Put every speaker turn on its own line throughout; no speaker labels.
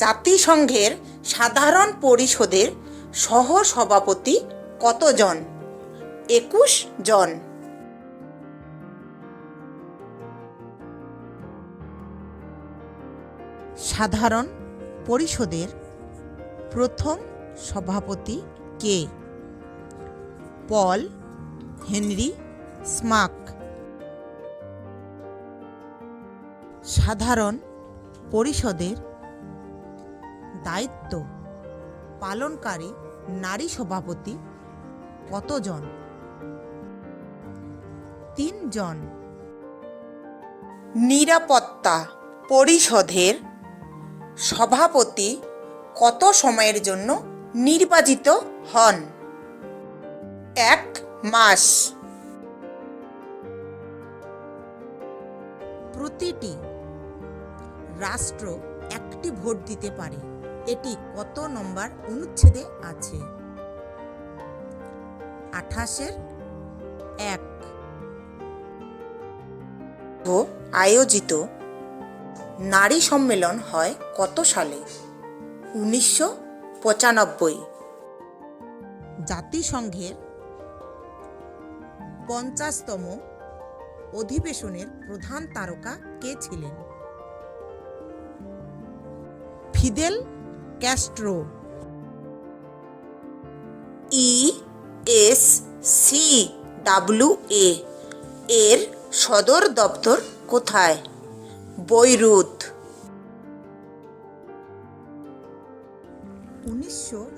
জাতিসংঘের সাধারণ পরিষদের সহ সভাপতি কতজন? একুশ জন। সাধারণ পরিষদের প্রথম সভাপতি কে? পল হেনরি স্মাক। সাধারণ পরিষদের দায়িত্ব পালনকারী নারী সভাপতি কতজন? তিনজন। নিরাপত্তা পরিষদের সভাপতি কত সময়ের জন্য নির্বাচিত হন? এক মাস। প্রতিটি রাষ্ট্র একটি ভোট দিতে পারে। এটি কত নম্বর অনুচ্ছেদে আছে? আঠাশের এক। আয়োজিত নারী সম্মেলন হয় কত সালে? উনিশশো পঁচানব্বই। জাতিসংঘের পঞ্চাশতম অধিবেশনের প্রধান তারকা কে ছিলেন? Fidel Castro E S C W A এর সদর দপ্তর কোথায়? বৈরুত। উনিশশো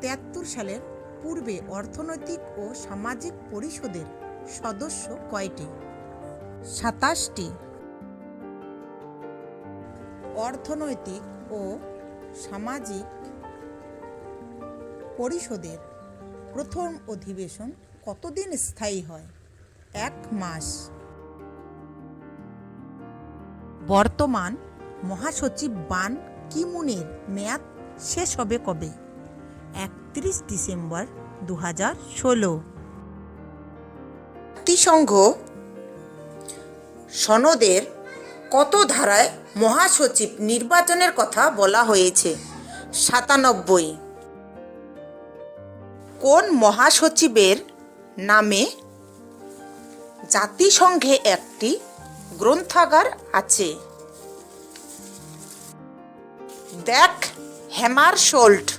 তেয়াত্তর সালের পূর্বে অর্থনৈতিক ও সামাজিক পরিষদের সদস্য কয়টি? সাতাশটি। অর্থনৈতিক ও সামাজিক পরিষদের প্রথম অধিবেশন কতদিন স্থায়ী হয়? এক মাস। বর্তমান মহাসচিব বান কিমুনের মেয়াদ শেষ হবে কবে? একত্রিশ ডিসেম্বর দু হাজার ষোলো। জাতিসংঘ সনদের কত ধারায় মহাসচিব নির্বাচনের কথা বলা হয়েছে? সাতানব্বই। কোন মহাসচিবের নামে জাতিসংঘে একটি গ্রন্থাগার আছে? দেখ হ্যামার সোল্ট